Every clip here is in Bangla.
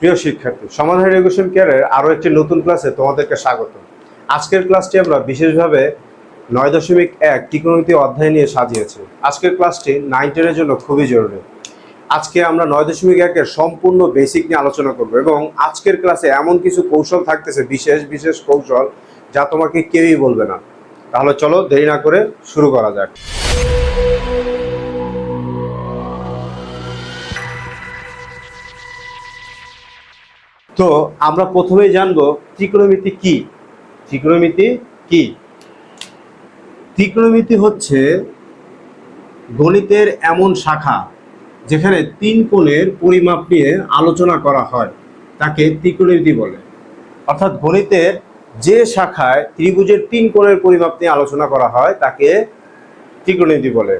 প্রিয় শিক্ষার্থী, সমাধান এডুকেশন কেয়ারের আরও একটি নতুন ক্লাসে তোমাদেরকে স্বাগত। আজকের ক্লাসটি আমরা বিশেষভাবে নয় দশমিক এক ত্রিকোণমিতি অধ্যায় নিয়ে সাজিয়েছি। আজকের ক্লাসটি নাইন টেনের জন্য খুবই জরুরি। আজকে আমরা নয় দশমিক একের সম্পূর্ণ বেসিক নিয়ে আলোচনা করব এবং আজকের ক্লাসে এমন কিছু কৌশল থাকতেছে, বিশেষ বিশেষ কৌশল, যা তোমাকে কেউই বলবে না। তাহলে চলো দেরি না করে শুরু করা যাক। তো আমরা প্রথমেই জানব ত্রিকোণমিতি কি? ত্রিকোণমিতি কি? ত্রিকোণমিতি হচ্ছে গণিতের এমন শাখা যেখানে তিন কোণের পরিমাপ নিয়ে আলোচনা করা হয়, তাকে ত্রিকোণমিতি বলে। অর্থাৎ গণিতের যে শাখায় ত্রিভুজের তিন কোণের পরিমাপ নিয়ে আলোচনা করা হয়, তাকে ত্রিকোণমিতি বলে।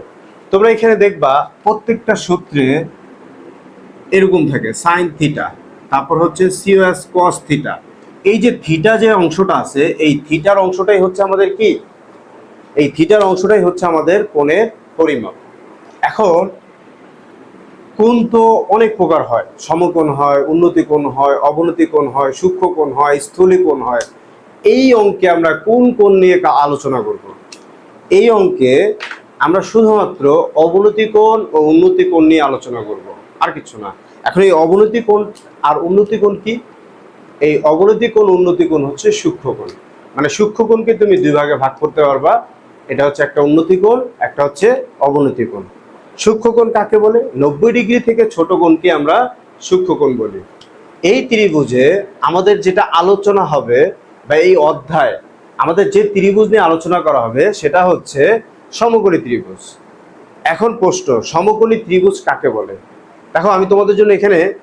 তোমরা এখানে দেখবা প্রত্যেকটা সূত্রে এরকম থাকে, সাইন থিটা। তারপর হচ্ছে সিওএস কস থিটা এই যে থিটা যে অংশটা আছে, এই থিটার অংশটাই হচ্ছে আমাদের কি? এই থিটার অংশটাই হচ্ছে আমাদের কোণের পরিমাপ। এখন, কোণ তো অনেক প্রকার হয়। সমকোণ হয় উন্নতি কোণ হয় অবনতি কোণ হয় সূক্ষ্ম কোণ হয় স্থূলি কোণ হয়। এই অঙ্কে আমরা কোন কোণ নিয়ে আলোচনা করব? এই অঙ্কে আমরা শুধুমাত্র অবনতি কোণ ও উন্নতি কোণ নিয়ে আলোচনা করব। আর কিছু না। এখন এই অবনতি কোণ আর উন্নতি কোণ কি? এই অবনতি কোণ, উন্নতি কোণ হচ্ছে সূক্ষ্ম কোণ। মানে সূক্ষ্ম কোণকে তুমি দুই ভাগে ভাগ করতে পারবা। এটা হচ্ছে একটা উন্নতি কোণ, একটা হচ্ছে অবনতি কোণ। সূক্ষ্ম কোণ কাকে বলে? নব্বই ডিগ্রি থেকে ছোট কোণকে আমরা সূক্ষ্ম কোণ বলি। এই ত্রিভুজে আমাদের যেটা আলোচনা হবে বা এই অধ্যায়, আমাদের যে ত্রিভুজ নিয়ে আলোচনা করা হবে, সেটা হচ্ছে সমকোণী ত্রিভুজ। এখন প্রশ্ন, সমকোণী ত্রিভুজ কাকে বলে? দেখো, আমি তোমাদের জন্য এখানে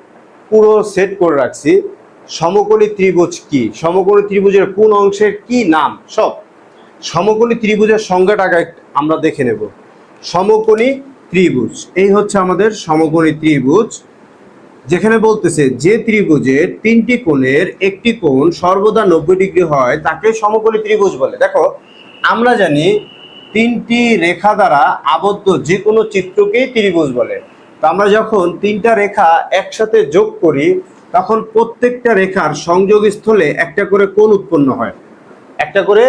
পুরো সেট করে রাখছি। সমকোণী ত্রিভুজ কি? সমকোণী ত্রিভুজের কোন অংশের কি নাম? সব। সমকোণী ত্রিভুজের সংজ্ঞাটাকে আমরা দেখে নেব। সমকোণী ত্রিভুজ। এই হচ্ছে আমাদের সমকোণী ত্রিভুজ। যেখানে বলতেছে, যে ত্রিভুজের তিনটি কোণের একটি কোণ সর্বদা নব্বই ডিগ্রি হয়, তাকে সমকোণী ত্রিভুজ বলে। দেখো, আমরা জানি তিনটি রেখা দ্বারা আবদ্ধ যে কোনো চিত্রকেই ত্রিভুজ বলে। আমরা যখন তিনটা রেখা একসাথে যোগ করি, তখন প্রত্যেকটা রেখার সংযোগ স্থলে একটা করে কোণ উৎপন্ন হয়। একটা করে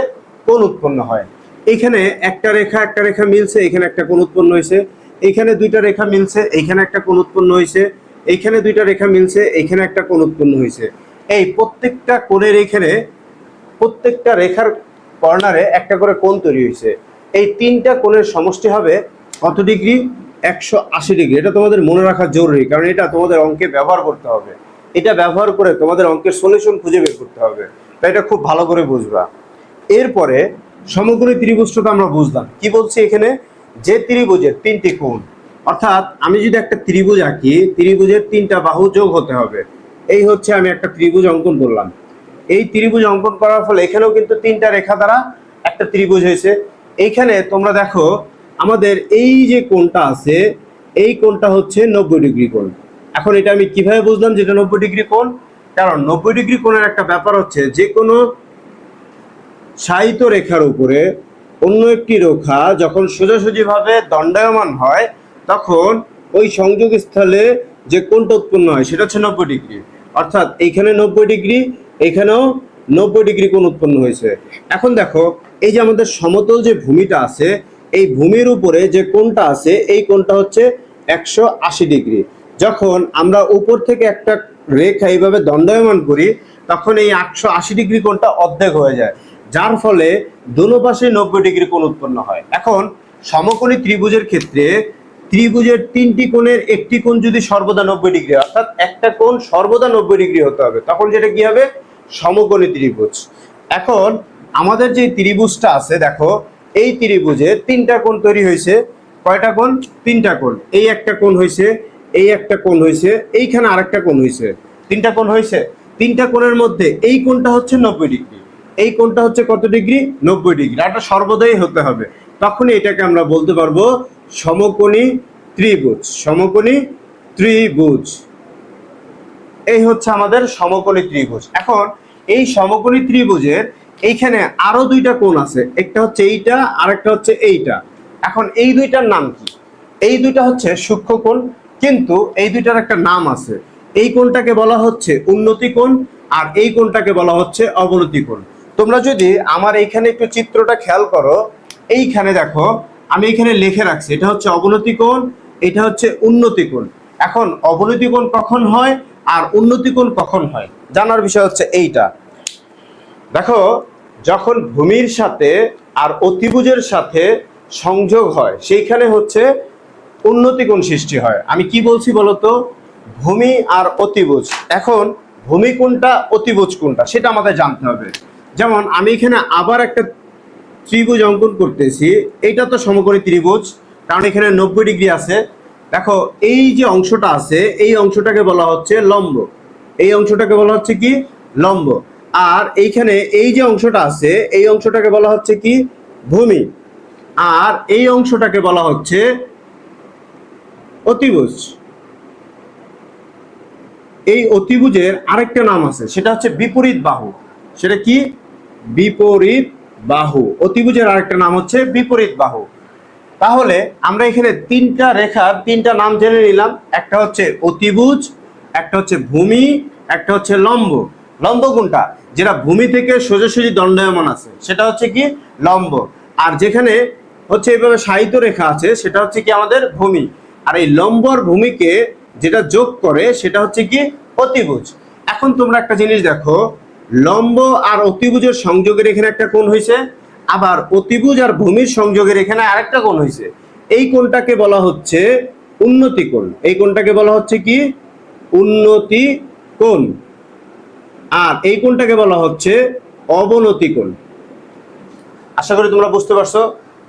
কোণ উৎপন্ন হয়। এইখানে একটা রেখা একটা রেখা মিলছে, এখানে একটা কোণ উৎপন্ন হয়েছে এইখানে দুইটা রেখা মিলছে এইখানে একটা কোণ উৎপন্ন হয়েছে এইখানে দুইটা রেখা মিলছে এইখানে একটা কোণ উৎপন্ন হয়েছে এই প্রত্যেকটা কোণের এইখানে প্রত্যেকটা রেখার কর্নারে একটা করে কোণ তৈরি হয়েছে এই তিনটা কোণের সমষ্টি হবে কত ডিগ্রি? একশো আশি ডিগ্রি। এটা তোমাদের মনে রাখা জরুরি, কারণ এটা তোমাদের অঙ্কে ব্যবহার করতে হবে। এটা ব্যবহার করে তোমাদের অঙ্কের সলিউশন খুঁজে বের করতে হবে। তাই এটা খুব ভালো করে বুঝবা। এরপরে সমগ্র ত্রিভুজটা আমরা বুঝলাম। কি বলছি এখানে? যে ত্রিভুজের তিনটি কোণ। অর্থাৎ আমি যদি একটা ত্রিভুজ আঁকি, ত্রিভুজের তিনটা বাহু যোগ হতে হবে। এই হচ্ছে আমি একটা ত্রিভুজ অঙ্কন করলাম। এই ত্রিভুজ অঙ্কন করার ফলে এখানেও কিন্তু তিনটা রেখা দ্বারা একটা ত্রিভুজ হয়েছে। এইখানে তোমরা দেখো আমাদের এই যে কোণটা আছে, এই কোণটা হচ্ছে নব্বই ডিগ্রি কোণ। এখন এটা আমি কীভাবে বুঝলাম যে এটা নব্বই ডিগ্রি কোণ? কারণ নব্বই ডিগ্রি কোণের একটা ব্যাপার হচ্ছে যে কোনো সাহিত্য রেখার উপরে অন্য একটি রেখা যখন সোজাসুজিভাবে দণ্ডায়মান হয়, তখন ওই সংযোগ স্থলে যে কোণটা উৎপন্ন হয়, সেটা হচ্ছে নব্বই ডিগ্রি। অর্থাৎ এইখানে নব্বই ডিগ্রি এইখানেও নব্বই ডিগ্রি কোণ উৎপন্ন হয়েছে। এখন দেখো, এই যে আমাদের সমতল যে ভূমিটা আছে এই ভূমির উপরে যে কোণটা আছে, এই কোণটা হচ্ছে একশো আশি ডিগ্রি। যখন আমরা উপর থেকে একটা রেখা এইভাবে দণ্ডায়মান করি, তখন এই একশো আশি ডিগ্রি কোণটা অর্ধেক হয়ে যায়, যার ফলে দোনো পাশে নব্বই ডিগ্রি কোণ উৎপন্ন হয়। এখন সমকোণী ত্রিভুজের ক্ষেত্রে ত্রিভুজের তিনটি কোণের একটি কোণ যদি সর্বদা নব্বই ডিগ্রি অর্থাৎ একটা কোণ সর্বদা নব্বই ডিগ্রি হতে হবে, তখন যেটা কি হবে? সমকোণী ত্রিভুজ। এখন আমাদের যে ত্রিভুজটা আছে, দেখো এই ত্রিভুজে তিনটা কোণ তৈরি হয়েছে। কয়টা কোণ? তিনটা কোণ। এই একটা কোণ হয়েছে, এই একটা কোণ হয়েছে, এইখানে আরেকটা কোণ হয়েছে। তিনটা কোণ হয়েছে? তিনটা কোণের মধ্যে এই কোণটা হচ্ছে নব্বই ডিগ্রি। এই কোণটা হচ্ছে কত ডিগ্রি? নব্বই ডিগ্রি। এটা সর্বদাই হতে হবে। তখনই এটাকে আমরা বলতে পারব সমকোণী ত্রিভুজ। সমকোণী ত্রিভুজ। এই হচ্ছে আমাদের সমকোণী ত্রিভুজ। এখন এই সমকোণী ত্রিভুজের এইখানে আরও দুইটা কোণ আছে, একটা হচ্ছে এইটা আর একটা হচ্ছে এইটা। এখন এই দুইটার নাম কি? এই দুইটা হচ্ছে সূক্ষ্ম কোণ, কিন্তু এই দুইটার একটা নাম আছে। এই কোণটাকে বলা হচ্ছে উন্নতি কোণ, আর এই কোণটাকে বলা হচ্ছে অবনতি কোণ। তোমরা যদি আমার এইখানে একটু চিত্রটা খেয়াল করো, এইখানে দেখো, আমি এখানে লিখে রাখছি, এটা হচ্ছে অবনতি কোণ, এটা হচ্ছে উন্নতি কোণ। এখন অবনতি কোণ কখন হয়, আর উন্নতি কোণ কখন হয়? জানার বিষয় হচ্ছে এইটা। দেখো, যখন ভূমির সাথে আর অতিভুজের সাথে সংযোগ হয়, সেইখানে হচ্ছে উন্নতি কোণ সৃষ্টি হয়। আমি কি বলছি বলতো? ভূমি আর অতিভুজ। এখন ভূমি কোনটা অতিভুজ কোনটা সেটা আমাদের জানতে হবে। যেমন, আমি এখানে আবার একটা ত্রিভুজ অঙ্কন করতেছি। এটা তো সমকোণী ত্রিভুজ, কারণ এখানে নব্বই ডিগ্রি আছে। দেখো, এই যে অংশটা আছে, এই অংশটাকে বলা হচ্ছে লম্ব। এই অংশটাকে বলা হচ্ছে কি? লম্ব। আর এইখানে এই যে অংশটা আছে, এই অংশটাকে বলা হচ্ছে কি? ভূমি। আর এই অংশটাকে বলা হচ্ছে অতিভুজ। এই অতিভুজের আরেকটা নাম আছে, সেটা হচ্ছে বিপরীত বাহু। সেটা কি? বিপরীত বাহু। অতিভুজের আরেকটা নাম হচ্ছে বিপরীত বাহু। তাহলে আমরা এখানে তিনটা রেখার তিনটা নাম জেনে নিলাম। একটা হচ্ছে অতিভুজ, একটা হচ্ছে ভূমি, একটা হচ্ছে লম্ব। লম্ব কোনটা যেটা ভূমি থেকে সোজাসুজি দণ্ডায়মান আছে, সেটা হচ্ছে কি লম্ব। আর যেখানে হচ্ছে এইভাবে সাহিত্য রেখা আছে, সেটা হচ্ছে কি আমাদের ভূমি। আর এই লম্বর ভূমিকে যেটা যোগ করে, সেটা হচ্ছে কি অতিভুজ। এখন তোমরা একটা জিনিস দেখো, লম্ব আর অতিভুজের সংযোগের এখানে একটা কোণ হয়েছে আবার অতিভুজ আর ভূমির সংযোগের এখানে আরেকটা কোণ হয়েছে এই কোণটাকে বলা হচ্ছে উন্নতি কোণ। এই কোণটাকে বলা হচ্ছে কি উন্নতি কোণ। আর এই কোণটাকে বলা হচ্ছে অবনতি কোণ। আশা করি তোমরা বুঝতে পারছ,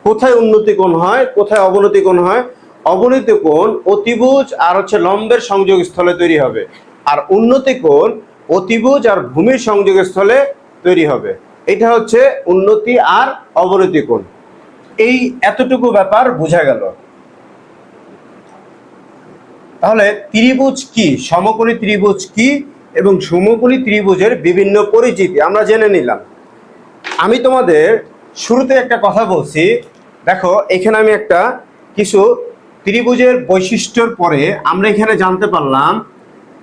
কোথায় উন্নতি কোণ হয়, কোথায় অবনতি কোণ হয়? অবনতি কোণ অতিভুজ আর হচ্ছে লম্বের সংযোগ স্থলে তৈরি হবে। আর উন্নতি কোণ অতিভুজ আর ভূমির সংযোগ স্থলে তৈরি হবে। এটা হচ্ছে উন্নতি আর অবনতি কোণ। এই এতটুকু ব্যাপার বোঝা গেল। তাহলে ত্রিভুজ কি? সমকোণী ত্রিভুজ কি? এবং সমকোণী ত্রিভুজের বিভিন্ন পরিচিতি, আমরা জেনে নিলাম। আমি তোমাদের শুরুতে একটা কথা বলছি। দেখো, এখানে আমি একটা কিছু ত্রিভুজের বৈশিষ্ট্যর পরে আমরা এখানে জানতে পারলাম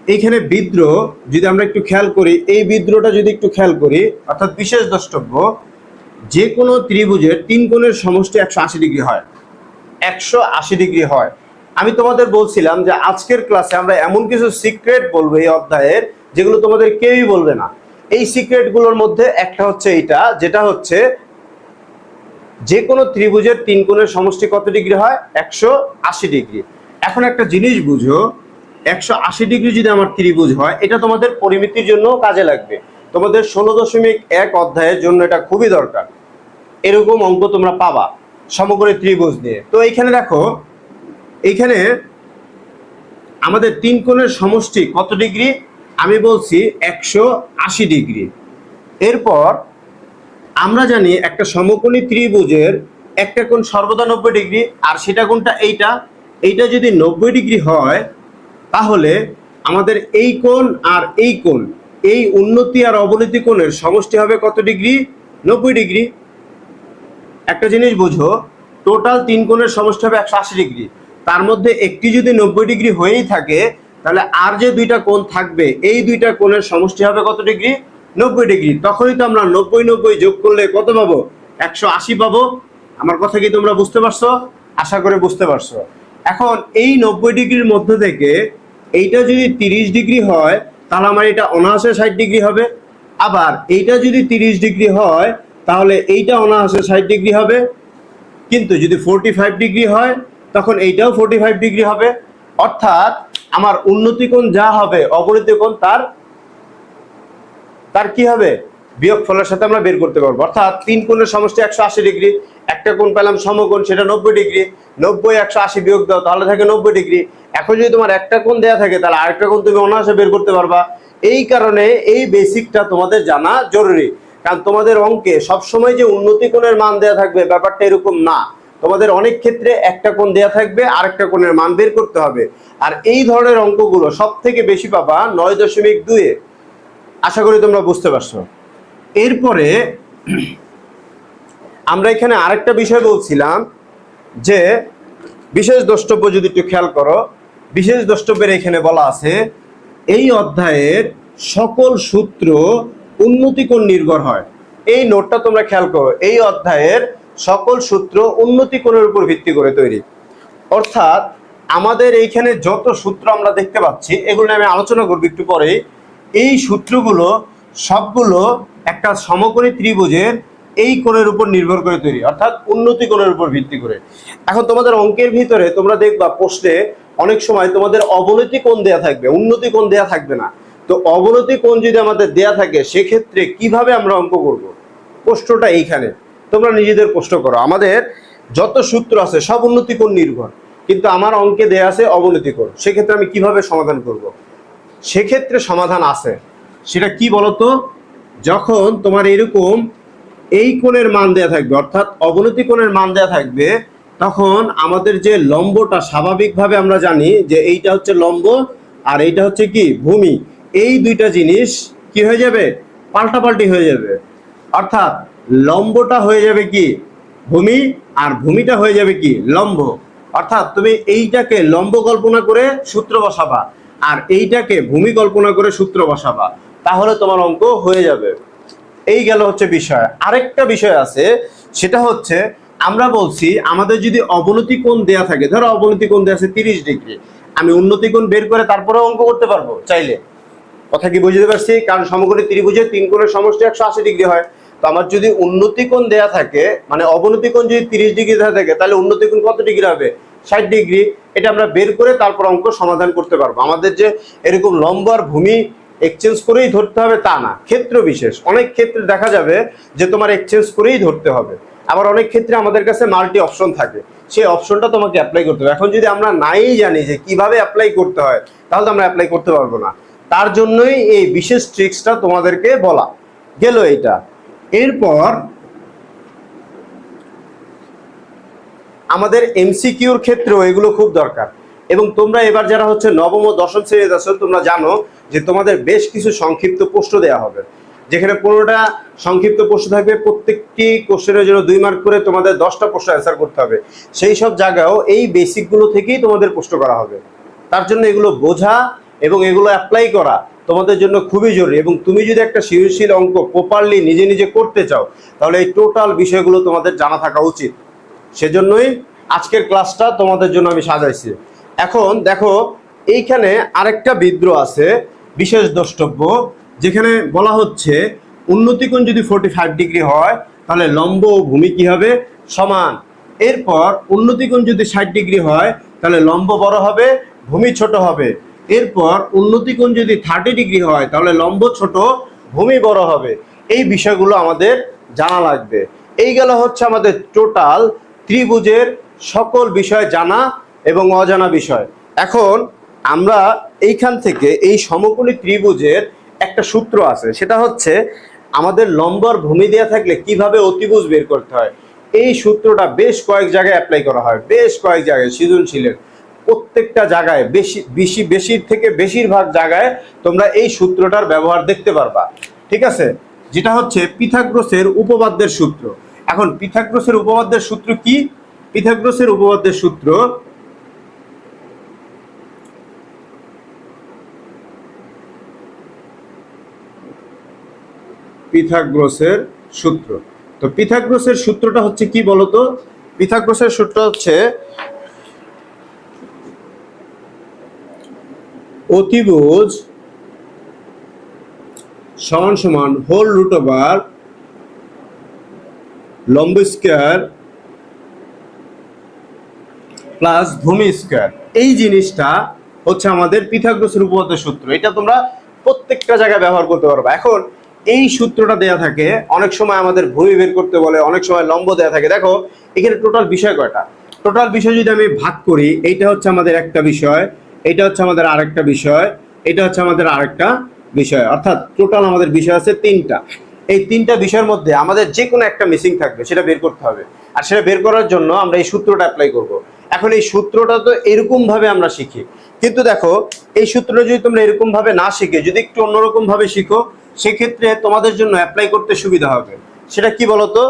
এইখানে বিদ্রোহ, যদি আমরা একটু খেয়াল করি, এই বিদ্রোহটা যদি একটু খেয়াল করি, অর্থাৎ বিশেষ দ্রষ্টব্য যে কোনো ত্রিভুজের তিন কোণের সমষ্টি একশো আশি ডিগ্রি হয়। একশো আশি ডিগ্রি হয়। আমি তোমাদের বলছিলাম যে আজকের ক্লাসে আমরা এমন কিছু সিক্রেট বলব এই অধ্যায়ের যেগুলো তোমাদের কেউই বলবে না। এই সিক্রেটগুলোর মধ্যে একটা হচ্ছে এইটা, যেটা হচ্ছে যে কোনো ত্রিভুজের তিন কোণের সমষ্টি কত ডিগ্রি হয়? একশো আশি ডিগ্রি। এখন একটা জিনিস বুঝো, একশো আশি ডিগ্রি যদি আমার ত্রিভুজ হয়, এটা তোমাদের পরিমিতির জন্য কাজে লাগবে। তোমাদের ষোলো দশমিক এক অধ্যায়ের জন্য এটা খুবই দরকার। এরকম অঙ্ক তোমরা পাবা সমগ্র ত্রিভুজ নিয়ে। তো এইখানে দেখো, এইখানে আমাদের তিন কোণের সমষ্টি কত ডিগ্রি? আমি বলছি একশো আশি ডিগ্রি। এরপর আমরা জানি একটা সমকোণী ত্রিভুজের একটা কোণ সর্বদা নব্বই ডিগ্রি, আর সেটা কোনটা এইটা। এইটা যদি নব্বই ডিগ্রি হয়, তাহলে আমাদের এই কোণ আর এই কোণ, এই উন্নতি আর অবনতি কোণের সমষ্টি হবে কত ডিগ্রি? নব্বই ডিগ্রি। একটা জিনিস বুঝো, টোটাল তিন কোণের সমষ্টি হবে একশো আশি ডিগ্রি। তার মধ্যে একটি যদি নব্বই ডিগ্রি হয়েই থাকে তাহলে আর যে দুইটা কোণ থাকবে, এই দুইটা কোণের সমষ্টি হবে কত ডিগ্রি? নব্বই ডিগ্রি। তখনই তো আমরা নব্বই নব্বই যোগ করলে কত পাবো? একশো আশি পাবো। আমার কথা কি তোমরা বুঝতে পারছ? আশা করে বুঝতে পারছ। এখন এই নব্বই ডিগ্রির মধ্যে থেকে এইটা যদি তিরিশ ডিগ্রি হয়, তাহলে আমার এটা অনায়াসে ষাট ডিগ্রি হবে। আবার এইটা যদি তিরিশ ডিগ্রি হয়, তাহলে এইটা অনায়াসে ষাট ডিগ্রি হবে। কিন্তু যদি ফোরটি ফাইভ ডিগ্রি হয়, তখন এইটাও ফোরটি ফাইভ ডিগ্রি হবে। অর্থাৎ আমার উন্নতি কোণ যা হবে অবনতি কোণ তার তার কি হবে? বিয়োগ ফলের সাথে আমরা বের করতে পারব। অর্থাৎ তিন কোণের সমষ্টি একশো আশি ডিগ্রি, একটা কোণ পেলাম সমকোণ, সেটা নব্বই ডিগ্রি, নব্বই একশো আশি বিয়োগ দাও, তাহলে থাকে নব্বই ডিগ্রি। এখন যদি তোমার একটা কোণ দেওয়া থাকে, তাহলে আরেকটা কোণ তুমি অনায়াসে বের করতে পারবা। এই কারণে এই বেসিকটা তোমাদের জানা জরুরি। কারণ তোমাদের অঙ্কে সবসময় যে উন্নতি কোণের মান দেওয়া থাকবে, ব্যাপারটা এরকম না। তোমাদের অনেক ক্ষেত্রে একটা কোণ দেওয়া থাকবে, আরেকটা কোণের মান বের করতে হবে। আর এই ধরনের অঙ্কগুলো সব থেকে বেশি পাবা নয় দশমিক দুয়ে আশা করি তোমরা বুঝতে পারছ। এরপরে আমরা এখানে আরেকটা বিষয় বলছিলাম যে, বিশেষ দ্রষ্টব্য যদি একটু খেয়াল করো, বিশেষ দ্রষ্টব্যের এখানে বলা আছে, এই অধ্যায়ের সকল সূত্র উন্নতি উন্নতিকোণ নির্ভর হয়। এই নোটটা তোমরা খেয়াল করো, এই অধ্যায়ের সকল সূত্র উন্নতি কোণের উপর ভিত্তি করে তৈরি। অর্থাৎ আমাদের এইখানে যত সূত্র আমরা দেখতে পাচ্ছি, এগুলো আমি আলোচনা করব একটু পরে এই সূত্রগুলো সবগুলো একটা সমকোণী ত্রিভুজের এই কোণের উপর নির্ভর করে তৈরি, অর্থাৎ উন্নতি কোণের উপর ভিত্তি করে। এখন তোমাদের অঙ্কের ভিতরে তোমরা দেখবা, প্রশ্নে অনেক সময় তোমাদের অবনতি কোণ দেয়া থাকবে, উন্নতি কোণ দেয়া থাকবে না। তো অবনতি কোণ যদি আমাদের দেয়া থাকে, সেক্ষেত্রে কীভাবে আমরা অঙ্ক করব? প্রশ্নটা এইখানে। তোমরা নিজেদের প্রশ্ন করো। আমাদের যত সূত্র আছে, সব উন্নতি কোণ নির্ভর। কিন্তু আমার অঙ্কে দেয়া আছে অবনতি কোণ সেক্ষেত্রে আমি কীভাবে সমাধান করব? সেক্ষেত্রে সমাধান আছে। সেটা কি বলতো? যখন তোমার এরকম এই কোণের মান দেয়া থাকবে, অর্থাৎ অবনতি কোণের মান দেয়া থাকবে, তখন আমাদের যে লম্বটা স্বাভাবিকভাবে আমরা জানি যে এইটা হচ্ছে লম্ব আর এইটা হচ্ছে কি? ভূমি। এই দুইটা জিনিস কি হয়ে যাবে? পাল্টাপাল্টি হয়ে যাবে। অর্থাৎ লম্বটা হয়ে যাবে কি? ভূমি, আর ভূমিটা হয়ে যাবে কি? লম্ব। অর্থাৎ তুমি এইটাকে লম্ব কল্পনা করে সূত্র বসাবা, আর এইটাকে ভূমি কল্পনা করে সূত্র বসাবা, তাহলে তোমার অঙ্ক হয়ে যাবে। এই গেল হচ্ছে বিষয়। আরেকটা বিষয় আছে, সেটা হচ্ছে আমরা বলছি, আমাদের যদি অবনতি কোণ দেয়া থাকে, ধরো অবনতি কোণ দেয়া আছে তিরিশ ডিগ্রি, আমি উন্নতি কোণ বের করে তারপরে অঙ্ক করতে পারব চাইলে। কথা কি বুঝতে পারছি? কারণ সমকোণী ত্রিভুজের তিন কোণের সমষ্টি একশো আশি ডিগ্রি হয়। তো আমার যদি উন্নতি কোণ দেয়া থাকে মানে অবনতি কোণ যদি তিরিশ ডিগ্রি দেওয়া থাকে, তাহলে উন্নতি কোণ কত ডিগ্রি হবে? ষাট ডিগ্রি। এটা আমরা বের করে তারপর অঙ্ক সমাধান করতে পারব। আমাদের যে এরকম লম্ব আর ভূমি এক্সচেঞ্জ করেই ধরতে হবে তা না। ক্ষেত্র বিশেষ। অনেক ক্ষেত্রে দেখা যাবে যে তোমার এক্সচেঞ্জ করেই ধরতে হবে। আবার অনেক ক্ষেত্রে আমাদের কাছে মাল্টি অপশন থাকে। সেই অপশনটা তোমাকে অ্যাপ্লাই করতে হবে। এখন যদি আমরা নাই জানি যে কীভাবে অ্যাপ্লাই করতে হয়, তাহলে তো আমরা অ্যাপ্লাই করতে পারব না। তার জন্যই এই বিশেষ ট্রিক্সটা তোমাদেরকে বলা। গেল এইটা। এরপর আমাদের এমসিকিউর ক্ষেত্রেও এগুলো খুব দরকার। এবং তোমরা এবার যারা হচ্ছে নবম ও দশম শ্রেণীতে আছো, তোমরা জানো যে তোমাদের বেশ কিছু সংক্ষিপ্ত প্রশ্ন দেওয়া হবে। যেখানে পনেরোটা সংক্ষিপ্ত প্রশ্ন থাকবে, প্রত্যেকটি কোশ্চেনের জন্য দুই মার্ক করে তোমাদের দশটা প্রশ্ন অ্যান্সার করতে হবে। সেই সব জায়গাও এই বেসিকগুলো থেকেই তোমাদের প্রশ্ন করা হবে। তার জন্য এগুলো বোঝা এবং এগুলো অ্যাপ্লাই করা তোমাদের জন্য খুবই জরুরি এবং তুমি যদি একটা সৃজনশীল অঙ্ক প্রপারলি নিজে নিজে করতে চাও, তাহলে এই টোটাল বিষয়গুলো তোমাদের জানা থাকা উচিত। সেজন্যই আজকের ক্লাসটা তোমাদের জন্য আমি সাজাইছি। এখন দেখো, এইখানে আরেকটা বিদ্রোহ আছে, বিশেষ দ্রষ্টব্য, যেখানে বলা হচ্ছে উন্নতিকোণ যদি ফোর্টি ফাইভ ডিগ্রি হয়, তাহলে লম্ব ও ভূমি কি হবে? সমান। এরপর উন্নতিকোণ যদি ষাট ডিগ্রি হয়, তাহলে লম্ব বড় হবে, ভূমি ছোট হবে। এরপর উন্নতিকোণ যদি থার্টি ডিগ্রি হয়, তাহলে লম্ব ছোট ভূমি বড় হবে। এই বিষয়গুলো আমাদের জানা লাগবে। এই গেল হচ্ছে আমাদের টোটাল ত্রিভুজের সকল বিষয় জানা এবং অজানা বিষয়। এখন আমরা এইখান থেকে এই সমকোণী ত্রিভুজের একটা সূত্র আছে। সেটা হচ্ছে আমাদের লম্বর ভূমি দেওয়া থাকলে কীভাবে অতিভুজ বের করতে হয়? এই সূত্রটা বেশ কয়েক জায়গায় অ্যাপ্লাই করা হয়। বেশ কয়েক জায়গায় সৃজনশীলের। প্রত্যেকটা জায়গায়, বেশি বেশি বেশির থেকে বেশিরভাগ জায়গায় তোমরা এই সূত্রটার ব্যবহার দেখতে পারবা। ঠিক আছে? যেটা হচ্ছে পিথাগ্রসের উপপাদ্যের সূত্র। এখন পিথাগ্রসের উপপাদ্যের সূত্র কি? পিথাগ্রসের উপপাদ্যের সূত্র পিথাগ্রসের সূত্র। তো পিথাগ্রসের সূত্রটা হচ্ছে কি বলতো? পিথাগ্রসের সূত্র হচ্ছে অতিভুজ সমান সমান হোল রুট ওভার লম্ব স্কোয়ার প্লাস ভূমি স্কোয়ার। এই জিনিসটা হচ্ছে আমাদের পিথাগোরাসের উপপাদ্যের সূত্র। এটা তোমরা প্রত্যেকটা জায়গায় ব্যবহার করতে পারবে। এখন এই সূত্রটা দেয়া থাকে, অনেক সময় আমাদের ভূমি বের করতে বলে, অনেক সময় লম্ব দেয়া থাকে। দেখো, এখানে টোটাল বিষয় কয়টা? টোটাল বিষয় যদি আমি ভাগ করি, এইটা হচ্ছে আমাদের একটা বিষয়। এটা হচ্ছে আমাদের আরেকটা বিষয়, এটা হচ্ছে আমাদের আরেকটা বিষয়। অর্থাৎ টোটাল আমাদের বিষয় আছে তিনটা। এই তিনটা বিষয়ের মধ্যে আমাদের যে কোনো একটা মিসিং থাকবে, সেটা বের করতে হবে। আর সেটা বের করার জন্য আমরা এই সূত্রটা অ্যাপ্লাই করব। এখন এই সূত্রটা তো এরকম ভাবে আমরা শিখি। কিন্তু দেখো, এই সূত্রটা যদি তোমরা এরকম ভাবে না শিখে, যদি একটু অন্যরকম ভাবে শিখো, সেক্ষেত্রে তোমাদের জন্য অ্যাপ্লাই করতে সুবিধা হবে। সেটা কি বলতো?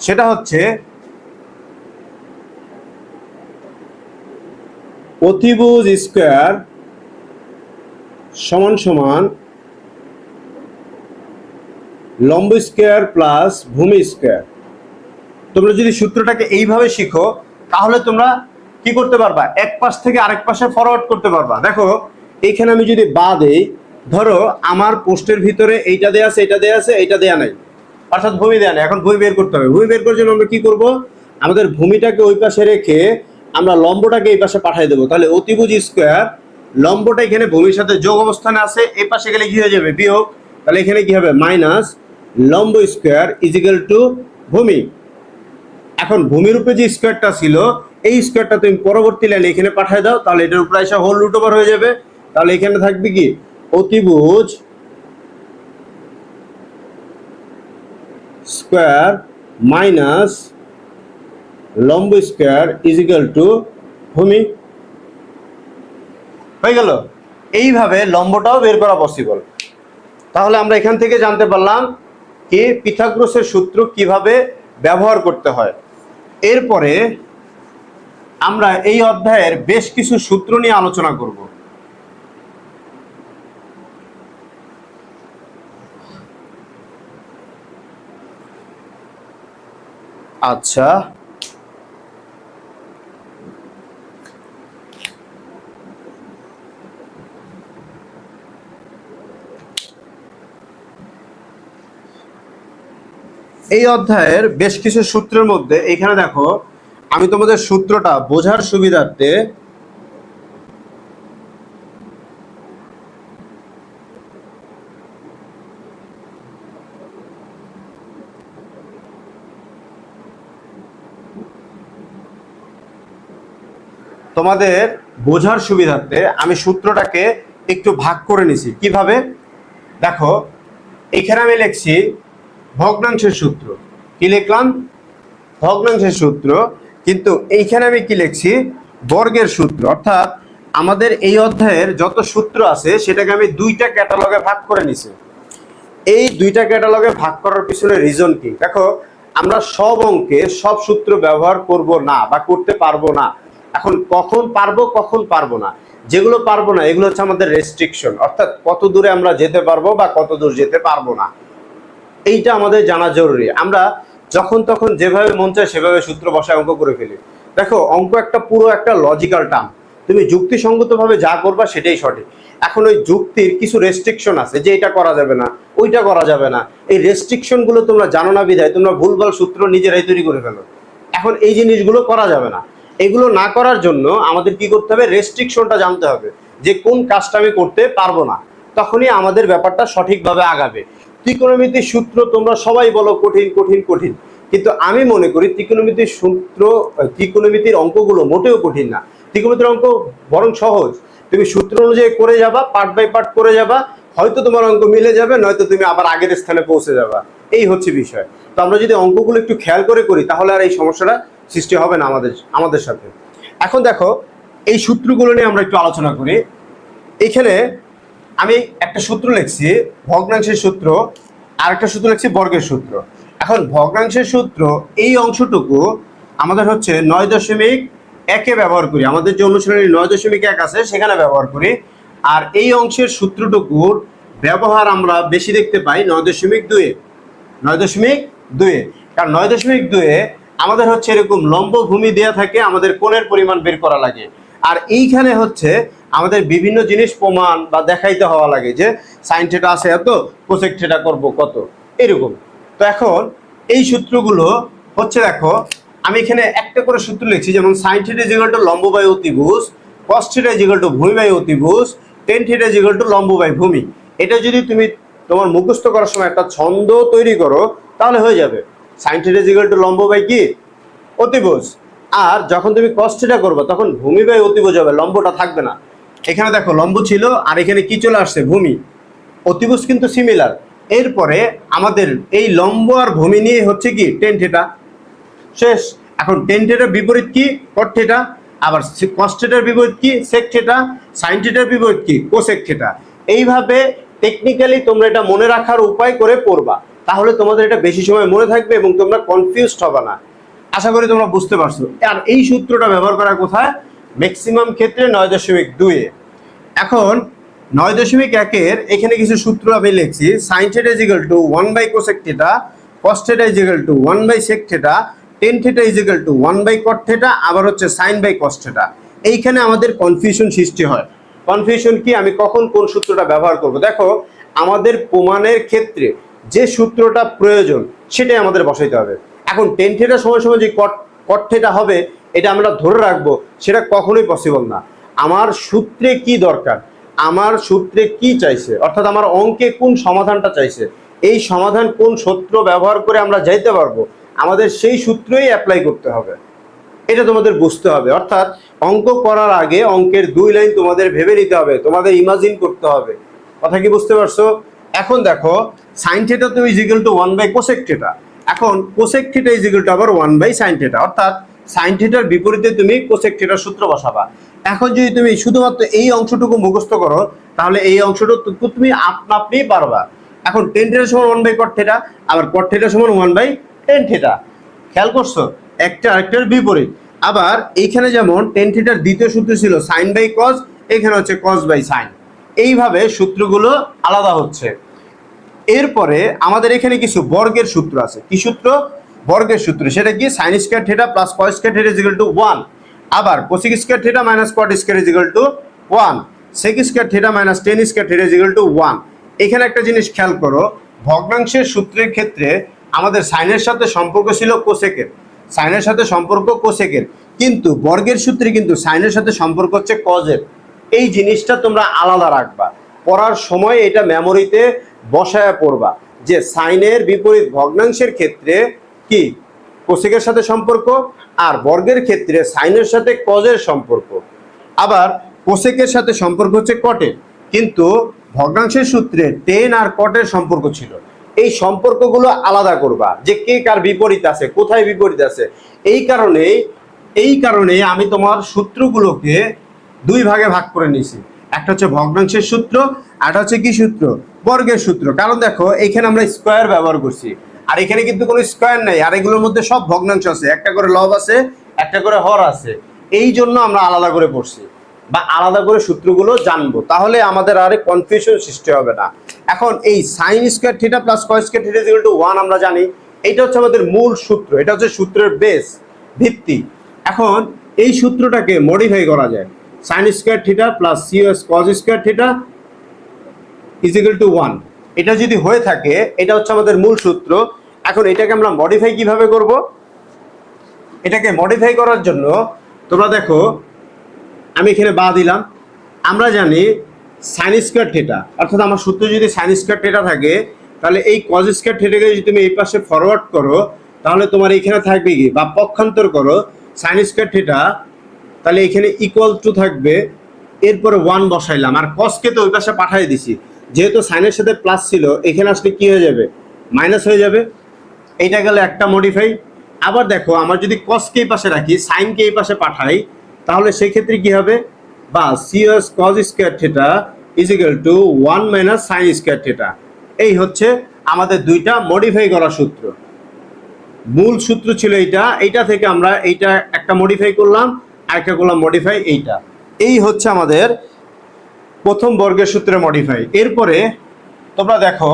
সেটা হচ্ছে অতিভুজ স্কোয়ার সমান সমান লম্ব স্কোয়ার প্লাস ভূমি স্কোয়ার। তোমরা যদি সূত্রটাকে এইভাবে শিখো, তাহলে তোমরা কি করতে পারবা? এক পাশ থেকে আরেক পাশে ফরওয়ার্ড করতে পারবা। দেখো, এইখানে আমি যদি বা দেই, ধরো আমার পোস্টের ভিতরে এইটা দেয়া আছে, এইটা দেয়া আছে, এইটা দেয়া নাই। অর্থাৎ ভূমি দেয়া নেই। এখন ভূমি বের করতে হবে। ভূমি বের করার জন্য আমরা কি করব? আমাদের ভূমিটাকে ওই পাশে রেখে আমরা লম্বটাকে এই পাশে পাঠিয়ে দেবো। তাহলে অতিভুজ স্কোয়ার, লম্বটা এখানে ভূমির সাথে যোগ অবস্থানে আছে, এই পাশে গেলে কি হয়ে যাবে? বিয়োগ। তাহলে এখানে কি হবে? মাইনাস লম্ব স্কোয়ার ইজিক্যাল টু ভূমি। এখন ভূমির উপরে যে স্কোয়ারটা ছিল, এই স্কোয়ারটা তুমি পরবর্তী লাইনে এখানে পাঠিয়ে দাও, তাহলে এটার উপরে এসে হোল রুট ওভার হয়ে যাবে। তাহলে এখানে থাকবে কি? অতিভুজ স্কোয়ার মাইনাস লম্ব স্কোয়ার ইজ ইজিক্যাল টু ভূমি। হয়ে গেল। এইভাবে লম্বটাও বের করা পসিবল তাহলে আমরা এখান থেকে জানতে পারলাম কি পিথাগোরাসের সূত্র কীভাবে ব্যবহার করতে হয়। এরপরে আমরা এই অধ্যায়ের বেশ কিছু সূত্র নিয়ে আলোচনা করব। আচ্ছা। এই অধ্যায়ের বেশ কিছু সূত্রের মধ্যে এখানে দেখো, আমি তোমাদের সূত্রটা বোঝার সুবিধার্থে তোমাদের বোঝার সুবিধার্থে আমি সূত্রটাকে একটু ভাগ করে নিছি। কীভাবে? দেখো, এখানে আমি লিখছি ভগ্নাংশের সূত্র। কি লিখলাম? ভগ্নাংশের সূত্র। কিন্তু এইখানে আমি কি লিখছি? বর্গের সূত্র। অর্থাৎ আমাদের এই অধ্যায়ের যত সূত্র আছে, সেটাকে আমি দুইটা ক্যাটালগে ভাগ করে নিছি। এই দুইটা ক্যাটালগে ভাগ করার পিছনে রিজন কি? দেখো, আমরা সব অঙ্কে সব সূত্র ব্যবহার করব না বা করতে পারব না। এখন কখন পারব কখন পারব না? যেগুলো পারব না, এগুলো হচ্ছে আমাদের রেস্ট্রিকশন অর্থাৎ কত দূরে আমরা যেতে পারব বা কত দূর যেতে পারব না। এইটা আমাদের জানা জরুরি। আমরা যখন তখন যেভাবে মন চায় সেভাবে সূত্র বসায় অঙ্ক করে ফেলি। দেখো, অঙ্ক একটা পুরো একটা লজিক্যাল টার্ম তুমি যুক্তিসঙ্গতভাবে যা করবা সেটাই সঠিক। এখন ওই যুক্তির কিছু রেস্ট্রিকশন আছে যে এটা করা যাবে না, ওইটা করা যাবে না। এই রেস্ট্রিকশনগুলো তোমরা জানো না বিধায় তোমরা ভুলভাল সূত্র নিজেরাই তৈরি করে ফেলো। এখন এই জিনিসগুলো করা যাবে না। এগুলো না করার জন্য আমাদের কি করতে হবে? রেস্ট্রিকশনটা জানতে হবে। যে কোন কাজটা আমি করতে পারব না। তখনই আমাদের ব্যাপারটা সঠিকভাবে আগাবে। ত্রিকোণমিতির সূত্র তোমরা সবাই বলো কঠিন কঠিন কঠিন। কিন্তু আমি মনে করি ত্রিকোণমিতির সূত্র ত্রিকোণমিতির অঙ্কগুলো মোটেও কঠিন না। ত্রিকোণমিতির অঙ্ক বরং সহজ। তুমি সূত্র অনুযায়ী করে যাবা, পার্ট বাই পার্ট করে যাবা, হয়তো তোমার অঙ্ক মিলে যাবে, নয়তো তুমি আবার আগের স্থানে পৌঁছে যাবা। এই হচ্ছে বিষয়। তো আমরা যদি অঙ্কগুলো একটু খেয়াল করে করি, তাহলে আর এই সমস্যাটা সৃষ্টি হবে না আমাদের আমাদের সাথে। এখন দেখো, এই সূত্রগুলো নিয়ে আমরা একটু আলোচনা করি। এখানে আমি একটা সূত্র লিখছি, ভগ্নাংশের সূত্র আর একটা সূত্র লিখছি, বর্গের সূত্র। এখন ভগ্নাংশের সূত্র, এই অংশটুকু আমাদের হচ্ছে নয় দশমিক একে ব্যবহার করি। আমাদের যে অনুশীলনী নয় দশমিক এক আছে, সেখানে ব্যবহার করি। আর এই অংশের সূত্রটুকুর ব্যবহার আমরা বেশি দেখতে পাই নয় দশমিক দুয়ে নয় দশমিক দুয়ে কারণ নয় দশমিক দুয়ে আমাদের হচ্ছে এরকম লম্ব ভূমি দেয়া থাকে, আমাদের কোণের পরিমাণ বের করা লাগে। আর এইখানে হচ্ছে আমাদের বিভিন্ন জিনিস প্রমাণ বা দেখাইতে হওয়া লাগে যে সাইন থেটা আছে এত, কোসেক থেটা করব কত, এরকম। তো এখন এই সূত্রগুলো হচ্ছে দেখো, আমি এখানে একটা করে সূত্র লিখছি, যেমন সাইন থিটা ইজিক্যাল টু লম্ব বাই অতিভুজ, কস থিটা ইজিক্যাল টু ভূমি by tan theta equal to লম্ব বাই ভূমি। এটা যদি তুমি তোমার মুখস্থ করার সময় একটা ছন্দ তৈরি করো, তাহলে হয়ে যাবে। Sine theta is equal to লম্ব বাই কি? অতিভুজ। আর যখন তুমি কষ্টিটা করবে, তখন ভূমি বাই অতিভুজ হবে, লম্বটা থাকবে না। এখানে দেখো লম্ব ছিল, আর এখানে কি চলে আসছে? ভূমি। অতিভুজ কিন্তু সিমিলার এরপরে আমাদের এই লম্ব আর ভূমি নিয়ে হচ্ছে কি? টেন থেটা শেষ। এখন টেন থেটার বিপরীত কি? কট থেটা আবার কস থেটার বিপরীত কি? সেক থেটা সাইন থেটার বিপরীত কি? কোসেক থেটা এইভাবে টেকনিক্যালি তোমরা এটা মনে রাখার উপায় করে পড়বা। তাহলে তোমাদের এটা বেশি সময় মনে থাকবে এবং তোমরা কনফিউজড হবে না। আশা করি তোমরা বুঝতে পারছ। আর এই সূত্রটা ব্যবহার করা কোথায়? ম্যাক্সিমাম ক্ষেত্রে নয় দশমিক দুয়ে এখন, নয় দশমিক একের এখানে কিছু সূত্র আমি লিখছি sine theta is to one by cosec theta cos theta is to one by sec theta tan theta is equal to one by cot theta আবার হচ্ছে সাইন বাই কস থিটা এইখানে আমাদের কনফিউশন সৃষ্টি হয়। কনফিউশন কি? আমি কখন কোন সূত্রটা ব্যবহার করব? দেখো, আমাদের প্রমাণের ক্ষেত্রে যে সূত্রটা প্রয়োজন, সেটাই আমাদের বসাইতে হবে। এখন টেন থেটা সময় সময় যে কট কট থিটা হবে এটা আমরা ধরে রাখব, সেটা কখনোই পসিবল না। আমার সূত্রে কি দরকার? আমার সূত্রে কি চাইছে? অর্থাৎ আমার অঙ্কে কোন সমাধানটা চাইছে? এই সমাধান কোন সূত্র ব্যবহার করে আমরা যাইতে পারব? আমাদের সেই সূত্রই অ্যাপ্লাই করতে হবে। এটা তোমাদের বুঝতে হবে। অর্থাৎ অঙ্ক করার আগে অঙ্কের দুই লাইন তোমাদের ভেবে নিতে হবে, তোমাদের ইমাজিন করতে হবে। কথা কি বুঝতে পারছ? এখন দেখো সাইন থিটা তো is equal to one by cosec theta এখন cosec theta is equal to আবার ওয়ান বাই সাইন থিটা অর্থাৎ সাইন থিটার বিপরীতে তুমি কোসেক থিটার সূত্র বসাবা। এখন যদি তুমি শুধুমাত্র এই অংশটুকু মুখস্থ করো, তাহলে এই অংশটুকু তুমি আপনা আপনি পারবা। এখন টেন থিটা সমান ওয়ান বাই কট থিটা আবার কট থিটা সমান ওয়ান বাই টেন থিটা খেয়াল করছ? একটা আরেকটার বিপরীত। আবার এইখানে যেমন টেন থিটার দ্বিতীয় সূত্র ছিল সাইন বাই কজ এখানে হচ্ছে কজ বাই সাইন এইভাবে সূত্রগুলো আলাদা হচ্ছে। এরপরে আমাদের এখানে কিছু বর্গের সূত্র আছে। কি সূত্র? বর্গের সূত্র। সেটা কি? Sine square theta plus cos square theta is equal to one আবার cosec square theta minus cot square is equal to one sec square theta minus tan square theta is equal to one এখানে একটা জিনিস খেয়াল করো, ভগ্নাংশের সূত্রের ক্ষেত্রে আমাদের সাইনের সাথে সম্পর্ক ছিল কোসেকের সাইনের সাথে সম্পর্ক কোসেকের কিন্তু বর্গের সূত্রে কিন্তু সাইনের সাথে সম্পর্ক হচ্ছে কজের এই জিনিসটা তোমরা আলাদা রাখবা। পড়ার সময় এটা মেমোরিতে বসায় পড়বা যে সাইনের বিপরীত ভগ্নাংশের ক্ষেত্রে কি? কোসেকের সাথে সম্পর্ক আর বর্গের ক্ষেত্রে সাইনের সাথে কজের সম্পর্ক? আবার কোসেকের সাথে সম্পর্ক হচ্ছে কটের। কিন্তু ভগ্নাংশের সূত্রে টেন আর কটের সম্পর্ক ছিল। এই সম্পর্কগুলো আলাদা করবা যে কে কার বিপরীত আছে, কোথায় বিপরীত আছে। এই কারণে এই কারণে আমি তোমার সূত্রগুলোকে দুই ভাগে ভাগ করে নিয়েছি। একটা হচ্ছে ভগ্নাংশের সূত্র, আর হচ্ছে কি সূত্র? বর্গের সূত্র। কারণ দেখো এখানে আমরা স্কোয়ার ব্যবহার করছি। আর এখানে কিন্তু কোনো স্কোয়ার নেই। আর এগুলোর মধ্যে সব ভগ্নাংশ আছে। একটা করে লব আছে, একটা করে হর আছে। এই জন্য আমরা আলাদা করে পড়ছি। বা আলাদা করে সূত্রগুলো জানব। তাহলে আমাদের আর কনফিউশন সৃষ্টি হবে না। এখন এই sine square theta plus cos square theta equal to one আমরা জানি। এটা হচ্ছে আমাদের মূল সূত্র। এটা হচ্ছে সূত্রের বেস ভিত্তি। এখন এই সূত্রটাকে মডিফাই করা যায়। Sine square theta plus C O S cos square theta is equal to one এটা যদি হয়ে থাকে, এটা হচ্ছে আমাদের মূল সূত্র। এখন এটাকে আমরা মডিফাই কীভাবে করব? এটাকে মডিফাই করার জন্য তোমরা দেখো, আমি এখানে বা দিলাম। আমরা জানি সাইন স্কোয়ার থিটা অর্থাৎ আমার সূত্র যদি সাইন স্কোয়ার থিটা থাকে, তাহলে এই কজ স্কোয়ার থিটাকে যদি তুমি এই পাশে ফরওয়ার্ড করো, তাহলে তোমার এখানে থাকবে কি? বা পক্ষান্তর করো সাইন স্কোয়ার থিটা তাহলে এখানে ইকুয়াল টু থাকবে। এরপরে ওয়ান বসাইলাম। আর কসকে তো ওই পাশে পাঠিয়ে দিছি। যেহেতু সাইনের সাথে প্লাস ছিল, এখানে আসলে কি হয়ে যাবে? মাইনাস হয়ে যাবে। এইটা গেলে একটা মডিফাই আবার দেখো, আমার যদি কসকে এই পাশে রাখি সাইনকে এই পাশে পাঠাই, তাহলে সেই ক্ষেত্রে কি হবে? বা C S cos square theta is equal to one minus sine square theta এই হচ্ছে আমাদের দুইটা মডিফাই করা সূত্র। মূল সূত্র ছিল এইটা এইটা থেকে আমরা এইটা একটা মডিফাই করলাম, আরেকটা করলাম মডিফাই এইটা। এই হচ্ছে আমাদের প্রথম বর্গের সূত্রে মডিফাই এরপরে তোমরা দেখো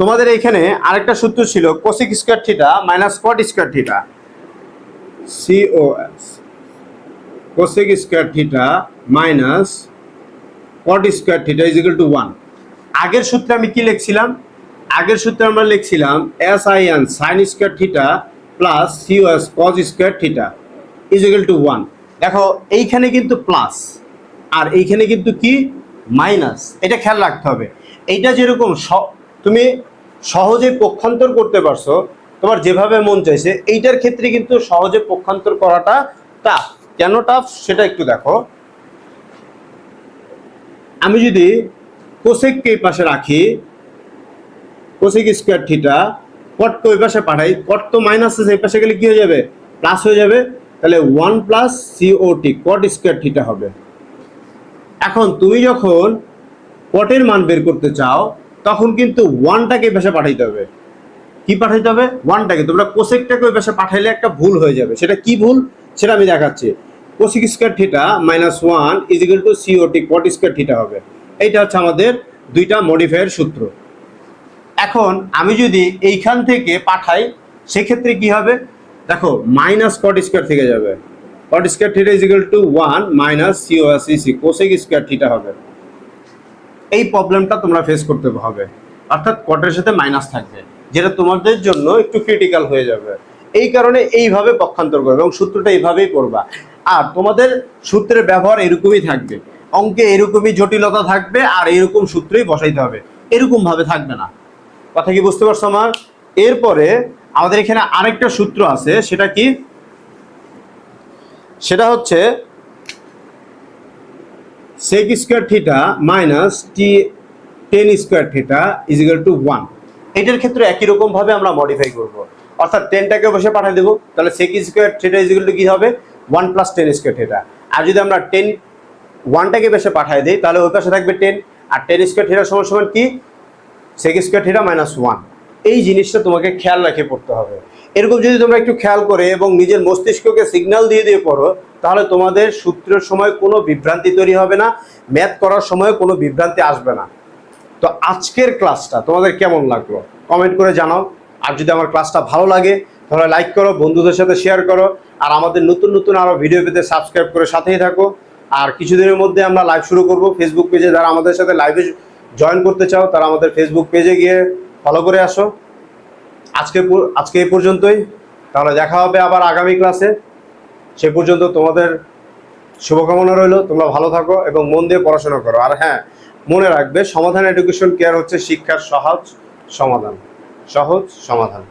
তোমাদের এখানে আরেকটা সূত্র ছিল cosec square theta minus cot square theta C O S cosec square theta minus cot square theta is equal to one আগের সূত্রে আমি কি লিখছিলাম? আগের সূত্রে আমরা লিখছিলাম S I N sine square theta plus C O S cos square theta is equal to one দেখো, এইখানে কিন্তু প্লাস আর এইখানে কিন্তু কি? মাইনাস এটা খেয়াল রাখতে হবে। এইটা যেরকম তুমি সহজে পক্ষান্তর করতে পারছ, তোমার যেভাবে মন চাইছে, এইটার ক্ষেত্রে কিন্তু সহজে পক্ষান্তর করাটা টাফ কেন টাফ সেটা একটু দেখো। আমি যদি কোসেককে এই পাশে রাখি, কোসেক স্কোয়ার থিটা কটকে ওই পাশে পাঠাই কট তো মাইনাস আছে, এই পাশে গেলে কি হয়ে যাবে? প্লাস হয়ে যাবে। তাহলে one plus C O T cot square theta হবে। এখন তুমি যখন কটের মান বের করতে চাও তখন কিন্তু ওয়ানটাকে পাশে পাঠাইতে হবে। কি পাঠাইতে হবে? ওয়ানটাকে তোমরা কোসেকটাকে ওই পাশে পাঠাইলে একটা ভুল হয়ে যাবে। সেটা কি ভুল? সেটা আমি দেখাচ্ছি। Cosec square theta minus one is equal to C O T cot square theta হবে। এইটা হচ্ছে আমাদের দুইটা মডিফায়ার সূত্র। এখন আমি যদি এইখান থেকে পাঠাই, সেক্ষেত্রে কি হবে? দেখো মাইনাস কট স্কোয়ার থেকে যাবে। Cot square theta is equal to one minus C O C C cosec square theta হবে। এই প্রবলেমটা তোমরা ফেস করতে হবে। অর্থাৎ কটের সাথে মাইনাস থাকবে, যেটা তোমাদের জন্য একটু ক্রিটিক্যাল হয়ে যাবে। এই কারণে এইভাবে পক্ষান্তর করবে এবং সূত্রটা এইভাবেই করবা। আর তোমাদের সূত্রের ব্যবহার এরকমই থাকবে। অঙ্কে এরকমই জটিলতা থাকবে আর এরকম সূত্রেই বসাইতে হবে। এরকম ভাবে থাকবে না। কথা কি বুঝতে পারছ আমার? এরপরে আমাদের এখানে আরেকটা সূত্র আছে, সেটা কি? সেটা হচ্ছে sec square theta minus T tan square theta is equal to one এটার ক্ষেত্রে একই রকম ভাবে আমরা মডিফাই করব। অর্থাৎ টেনটাকে বসে পাঠিয়ে দেবো, তাহলে sec square theta is equal to কি হবে? One plus tan square theta আর যদি আমরা টেন ওয়ানটাকে বেশে পাঠিয়ে দিই, তাহলে ওই পাশে থাকবে টেন আর টেন স্কোয়ার থিটার সমান সমান কি? Sec square theta minus one এই জিনিসটা তোমাকে খেয়াল রেখে পড়তে হবে। এরকম যদি তোমরা একটু খেয়াল করে এবং নিজের মস্তিষ্ককে সিগন্যাল দিয়ে দিয়ে পড়ো, তাহলে তোমাদের সূত্রের সময় কোনো বিভ্রান্তি তৈরি হবে না ম্যাথ করার সময় কোনো বিভ্রান্তি আসবে না। তো আজকের ক্লাসটা তোমাদের কেমন লাগল? কমেন্ট করে জানাও। আর যদি আমার ক্লাসটা ভালো লাগে, তাহলে লাইক করো, বন্ধুদের সাথে শেয়ার করো, আর আমাদের নতুন নতুন আরও ভিডিও পেতে সাবস্ক্রাইব করে সাথেই থাকো। আর কিছুদিনের মধ্যে আমরা লাইভ শুরু করব। ফেসবুক পেজে যারা আমাদের সাথে লাইভে জয়েন করতে চাও, তারা আমাদের ফেসবুক পেজে গিয়ে ফলো করে আসো। আজকে আজকে এই পর্যন্তই। তাহলে দেখা হবে আবার আগামী ক্লাসে। সে পর্যন্ত তোমাদের শুভকামনা রইল। তোমরা ভালো থাকো এবং মন দিয়ে পড়াশোনা করো। আর হ্যাঁ মনে রাখবে, সমাধান এডুকেশন কেয়ার হচ্ছে শিক্ষার সহজ সমাধান। সহজ সমাধান।